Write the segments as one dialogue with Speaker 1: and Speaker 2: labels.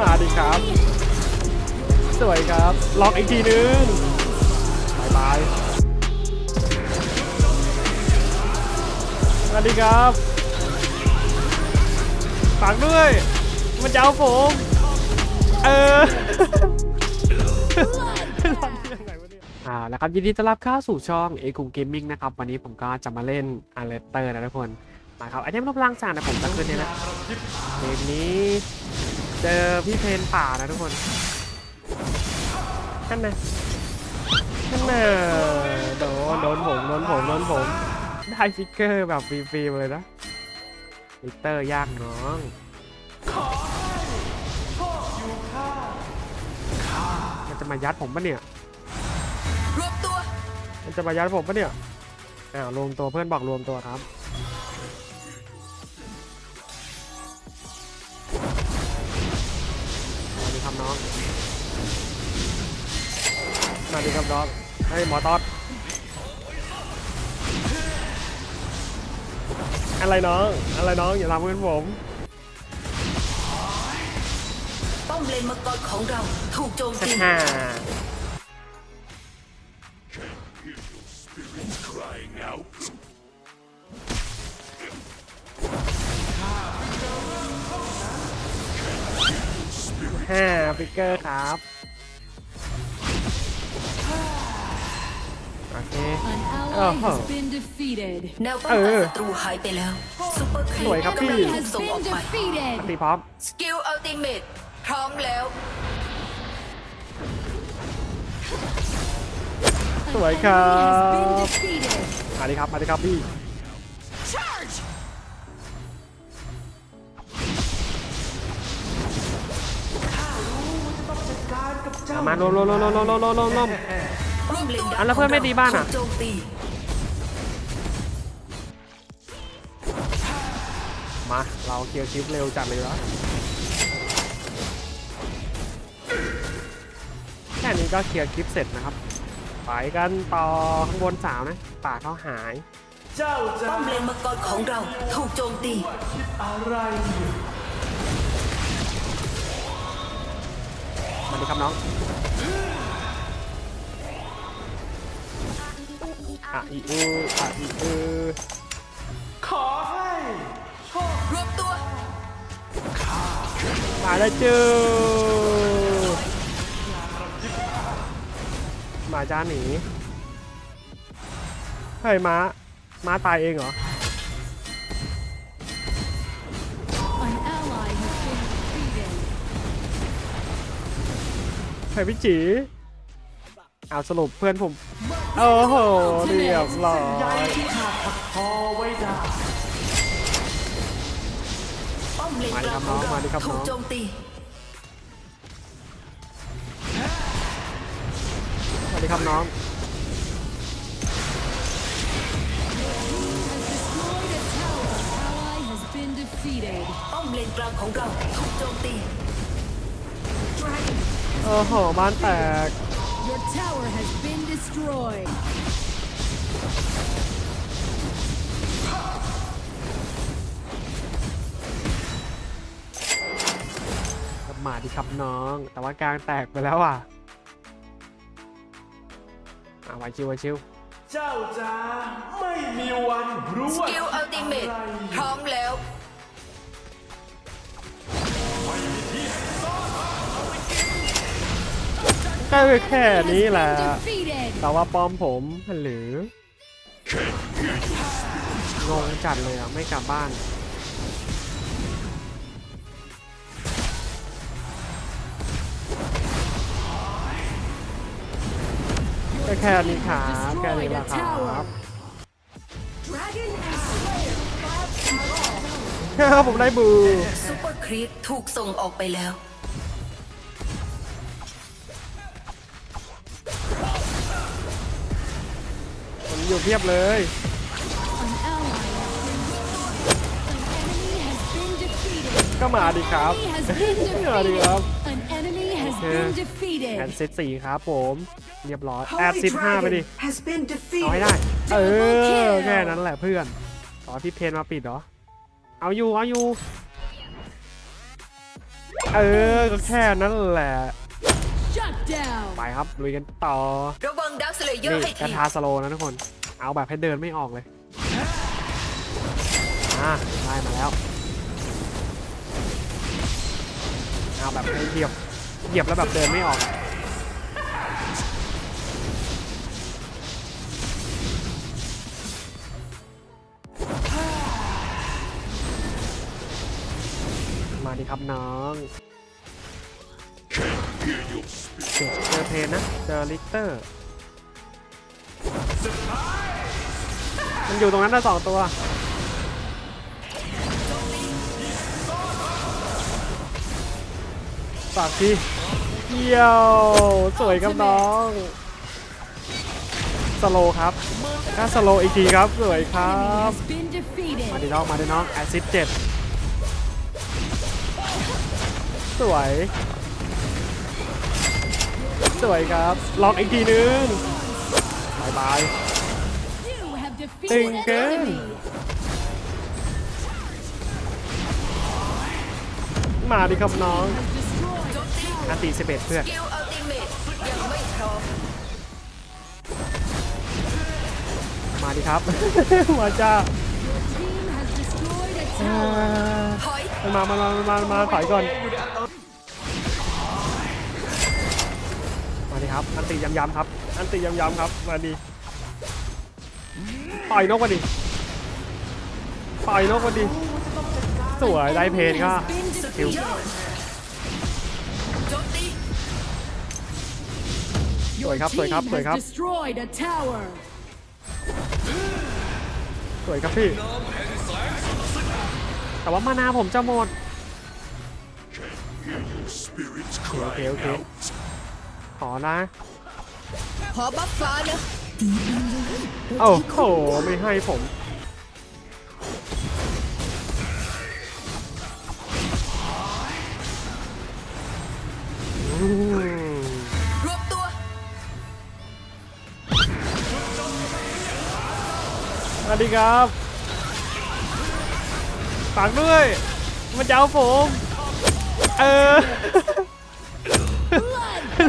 Speaker 1: มาดิครับ สวยครับลองอีกทีนึงบายบายสวัสดีครับฝากด้วย มันจะเอาผม เอออ่าแล้วครับยินดีต้อนรับเข้าสู่ช่องเอคุงเกมมิ่งนะครับวันนี้ผมก็จะมาเล่นอาร์เลเตอร์นะทุกคนมาครับไอเทมรบล่างสารนะผมตั้งขึ้นเนี่ยนะเกมนี้ เจอพี่เพนป่านะทุกคนนั่นนะนั่นนะโดนโดนผมโดนผมโดนผมได้ฟิกเกอร์แบบฟรีๆเลยนะลิเตอร์ยากน้องมันจะมายัดผมปะเนี่ยมันจะมายัดผมปะเนี่ยอ้าวรวมตัวเพื่อนบอกรวมตัวครับ ครับน้องสวัสดีครับน้อง ให้ยหมอตอด อะไรน้อง อะไรน้อง อย่าทำเพื่อนผม
Speaker 2: ป้อมเลนมังกรของเราถูกโจมตี
Speaker 1: ฮ่า ห้าฟิกเกอร์ครับ โอเค
Speaker 3: An ally
Speaker 1: Oh.
Speaker 3: has been defeated.
Speaker 2: แนวป้องกันศัตรูหายไปแล้วซุปเปอร์ครี
Speaker 1: สวยครับพี่
Speaker 2: กำลัง
Speaker 3: Enemy
Speaker 2: ถูก
Speaker 3: has
Speaker 2: ส่งออก
Speaker 3: been
Speaker 2: ไป
Speaker 3: defeated.
Speaker 1: ตีพร้อม
Speaker 2: สกิลอัลติเมทพร้อมแล้ว
Speaker 3: An
Speaker 1: สวย
Speaker 3: enemy
Speaker 1: ครั
Speaker 3: has been
Speaker 1: บ
Speaker 3: defeated.
Speaker 1: มาดิครับ มาดิครับพี่ มารวมรวมรวมรวมรวมรวมรวมรวมรวม
Speaker 2: ร่วมลนดั
Speaker 1: อะแล้วเพื่อนไม่ตีบ้านอะ
Speaker 2: มา
Speaker 1: เราเคลียร์คลิปเร็วจัดเลยแล้วแค่นี้ก็เคลียร์คลิปเสร็จนะครับไปกันต่อข้างบนสาวนะป่าเขาหาย
Speaker 2: ป้อมเลนมังกรของเราถูกโจมตีอะไร
Speaker 1: มาดิครับน้อง อะอีอืออะอีอือ
Speaker 2: รวบตัว
Speaker 1: มาแล้วจูหมาจ้าหนีเฮ้ยม้าม้าตายเองเหรอ
Speaker 3: An ally has been defeated.
Speaker 1: เฮ้ยพี่จี เอาสรุปเพื่อนผม โอ้โหเรียบร้อย
Speaker 2: ป้อมเลนกลางของเรา
Speaker 1: มาดิครับน้
Speaker 2: ถู
Speaker 1: อง
Speaker 2: กโจมตี
Speaker 1: สวัสดีครับน้อง
Speaker 3: Destroyed a tower. Ally has been defeated.
Speaker 2: ป้อมเลนกลางของเราถูกโจมตี
Speaker 1: โอ้โหบ้านแตก
Speaker 3: Your tower has been destroyed.
Speaker 1: กับหมาดีครับน้อง แต่ว่ากลางแตกไปแล้วอะอะไวชิวไวชิว
Speaker 4: เจ้าจะไม่มีวันรู้
Speaker 2: ส
Speaker 4: ว่า
Speaker 2: กิลอัลติเมทพร้อมแล้ว
Speaker 1: ก็แค่นี้แหละ
Speaker 3: Been defeated.
Speaker 1: แต่ว่าป้อมผมหรืองงจัดเลยอะ ไม่กลับบ้าน ก็แค่นี้ครับแค่นี้แหละครับผมได้บู
Speaker 2: ซุปเปอร์ครีปถูกส่งออกไปแล้ว
Speaker 1: อยู่เพียบเลย
Speaker 3: An ally has been defeated. An enemy has been defeated.
Speaker 1: ก็มาดิครับ
Speaker 3: Enemy has been
Speaker 1: มาดิครับ
Speaker 3: defeated. An enemy has
Speaker 1: Okay.
Speaker 3: been
Speaker 1: แอ
Speaker 3: defeated.
Speaker 1: ดซิดสี่ครับผม เรียบร้อย แอดซิดห้าไปดิ
Speaker 5: has been
Speaker 1: เอาให้
Speaker 5: defeated.
Speaker 1: ได้ เอ
Speaker 3: Double
Speaker 1: อ
Speaker 3: kill
Speaker 1: แค่นั้นแหละเพื่อน ต่อพี่เพนมาปิดเหรอ เอาอยู่ เอาอยู่ เออ ก็แค่นั้นแหละ
Speaker 3: Shut down.
Speaker 1: ไปครับ ลุยกันต่อ
Speaker 2: ระวังดาร์คสเลเยอ
Speaker 1: นี่
Speaker 2: ร์ให้
Speaker 1: กระ
Speaker 2: ที
Speaker 1: ทาสโลว์นะทุกคน เอาแบบให้เดินไม่ออกเลยอ่าได้มาแล้ว เอาแบบให้เหยียบ เหยียบแล้วแบบเดินไม่ออกมาดิครับน้องเจอเพนนะ เจอลิกเตอร์ มันอยู่ตรงนั้นนะสองตัวฝากทีเยี่ยว สวยครับน้อง สโลครับถ้าสโลอีกทีครับ สวยครับ มาดิน้อง มาดิน้อง แอซิดเจ็ดสวย สวยครับ ลอกอีกทีนึงบายบาย
Speaker 3: have defeated
Speaker 1: Tình
Speaker 3: an
Speaker 1: kế.
Speaker 3: enemy.
Speaker 1: มาดิครับน้อง
Speaker 3: Has destroyed.
Speaker 1: อันตีสิบเอ็ดเพื่อน
Speaker 2: สกิลอัลติเมตยังไม่พร้อม
Speaker 1: มาดิครับ มาจ้า
Speaker 3: Your team has destroyed a
Speaker 1: อ่า
Speaker 3: tower.
Speaker 2: ถอย
Speaker 1: มันมามามามามาถอยก่อน มาดิครับ อันตียำยำๆครับ อันตียำยำๆครับ มาดิ ต่อยนกมาดิต่อยนกมาดิสวยได้เพนก็
Speaker 3: Has been
Speaker 1: คิว
Speaker 3: defeated.
Speaker 2: โจมตี
Speaker 1: สวย
Speaker 3: Your
Speaker 1: ครับสวย
Speaker 3: team
Speaker 1: ครับสวยครับ
Speaker 3: has destroyed a tower.
Speaker 1: สวยครับพี่ แต่ว่ามานาผมจะหมดโอเคโอเคขอนะ
Speaker 2: ขอบัฟฟ้านะ
Speaker 1: โอ้โหไม่ให้ผมอืม
Speaker 2: รวบตัว
Speaker 1: สวัสดีครับฝากด้วยมันจะเอาผม เออ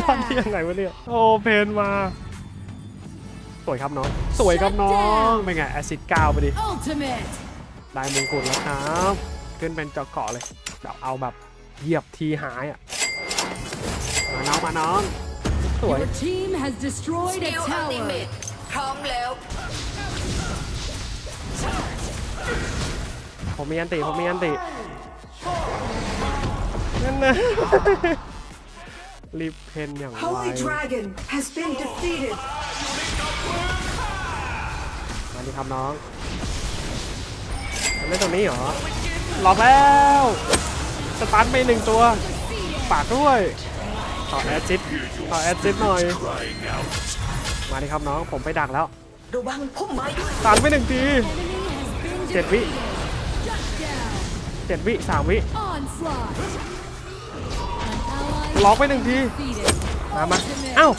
Speaker 1: รอดที่ยังไงวะเนี่ย โอ้ เพนมาส วยครับน้อง สวยครับน้องเป็นไงแอซิดเก้าไปดิ
Speaker 3: Ultimate.
Speaker 1: ได้มงกุฎแล้วครับขึ้นเป็นเจาะเกาะเลยแบบเอาแบบเหยียบทีหายอะมาน้องมาน้องสวย
Speaker 3: Your team has
Speaker 2: ส
Speaker 3: destroyed
Speaker 2: กิ
Speaker 3: a
Speaker 2: ลอัลติเม
Speaker 3: tower.
Speaker 2: ตพร้อมแล้ว
Speaker 1: ผมมีอันติผมมีอันตินั่นนะรีบเพนอย่างไว
Speaker 2: Holy Dragon has been defeated
Speaker 1: มาดิครับน้องมันเล่นตรงนี้เหรอหลอกแล้ว สตาร์ทไปหนึ่งตัวฝากด้วยขอแอดซิดขอแอดซิดหน่อย มาดิครับน้องผมไปดักแล้ว
Speaker 2: ระวังพุ่มไม้ด้วย
Speaker 1: ตันไปหนึ่งทีเจ็ดวิเจ็ดวิสามวิ ล็อกไปหนึ่งที มามาเอ้า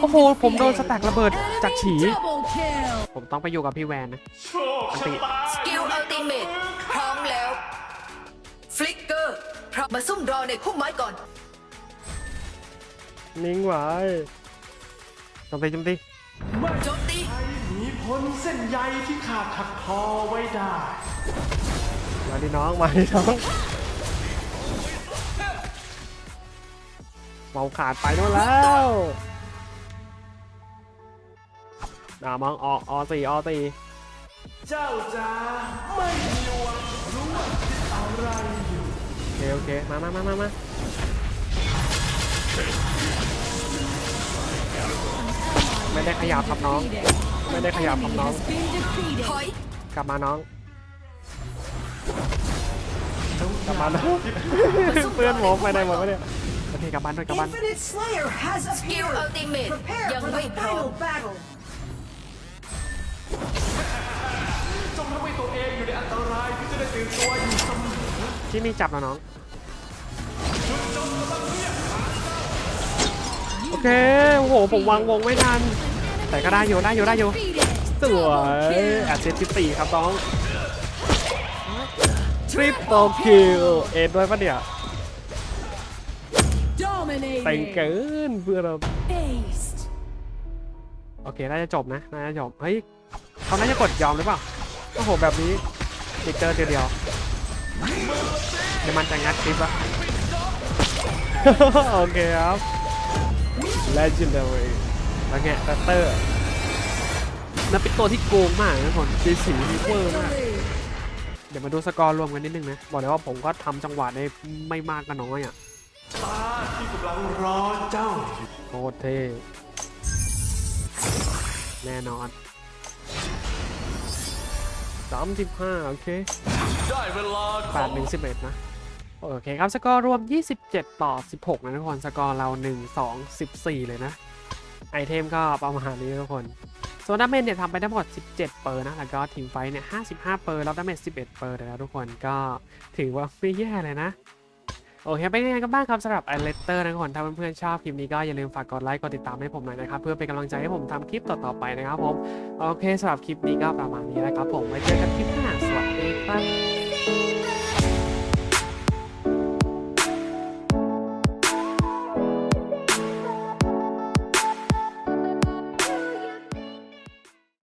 Speaker 1: โอ้โห ผมโดนสแต็กระเบิด
Speaker 3: defeated.
Speaker 1: จากฉี
Speaker 3: Enemy double kill.
Speaker 1: ผมต้องไปอยู่กับพี่แวนนะอันติ
Speaker 2: สกิลอัลติเมตพร้อมแล้ว ฟลิกเกอร์พร้อมมาซุ่มรอในพุ่มไม้ก่อน
Speaker 1: นิ่งไว้จมตีจมตี
Speaker 2: โจมตี
Speaker 4: หนีพ้นเส้นใยที่ขาดขัดคอไว้ได้
Speaker 1: มาดิน้อง มาดิน้องเมาขาดไปนู่นแล้ว ด่ามองอออสี่อสี่
Speaker 4: เจ้าจ๋าไม่มีวันรู้ว่าคิดอะไรอยู่
Speaker 1: โอเคโอเคมามามามามาไม่ได้ขยับครับน้อง
Speaker 3: Defeated.
Speaker 1: ไม่ได้ขยับครับ
Speaker 3: Enemy
Speaker 1: น้อง
Speaker 3: has been defeated.
Speaker 2: ถอย
Speaker 1: กลับมาน้อง กลับมาน้องเพื่อนผมไปไหนหมดวะเนี่ยโอเคกลับบ้านด้วยกลับบ้าน
Speaker 2: Infinite Slayer has สกิลอัลติเมตยังไม่พร้อม
Speaker 4: battle จงทำให้ตัวเองอยู่ในอันตรายที่จะได้ตื่นตัวอยู่เสมอ
Speaker 1: ที่นี่จับแล้วน้อง โอเค โอ้โห ผมวางวงไม่ทัน แต่ก็ได้อยู่ได้อยู่ได้อยู่
Speaker 3: Defeated.
Speaker 1: สวย
Speaker 3: Double kill.
Speaker 1: แอดเซตที่สี่ครับน้องทริปโตคิวเอ็นด้วยปะเนี่ย
Speaker 3: Dominating.
Speaker 1: เต็งเกินเพื่อนเรา
Speaker 3: Aced.
Speaker 1: โอเค น่าจะจบนะ น่าจะจบ เฮ้ย เขาน่าจะกดยอมหรือเปล่าโอ้โหแบบนี้ติ๊กเกอร์เดียวเดียวเดี๋ยวมันจะงัดคลิปอะโอเคครับ legendary แล้วไงตัตเตอร์นั่นเป็นตัวที่โกงมากนะคนสีสีนี่เวอร์มากเดี๋ยวมาดูสกอร์รวมกันนิดนึงนะ บอกเลยว่าผมก็ทำจังหวะได้ไม่มากก็น้อยอะ
Speaker 4: ตาที่กำลังรอเจ้าอยู่
Speaker 1: โคตรเท่แน่นอน สามสิบห้าโอเค
Speaker 4: ได้เวลาข
Speaker 1: แป
Speaker 4: อ
Speaker 1: ด
Speaker 4: ง
Speaker 1: หนึ่งสิบเอ็ดนะ โอเคครับสกอร์รวม 27 ต่อ 16 นะทุกคน สกอร์เรา 1 2 14 เลยนะ ไอเทมก็ประมาณนี้ทุกคนส่วนดาเมจเนี่ยทำไปทั้งหมด 17 เปอร์นะ แล้วก็ทีมไฟท์เนี่ย 55 เปอร์รับดาเมจ11 เปอร์เลยนะทุกคนก็ถือว่าไม่แย่เลยนะ โอเคเป็นยังไงกันบ้างครับสำหรับไอเลตเตอร์นะทุกคนถ้าเพื่อนๆชอบคลิปนี้ก็อย่าลืมฝากกดไลค์กดติดตามให้ผมหน่อยนะครับเพื่อเป็นกำลังใจให้ผมทำคลิปต่อๆไปนะครับผมโอเคสำหรับคลิปนี้ก็ประมาณนี้นะครับผมไว้เจอกันคลิปหน้าสวัสดีครับ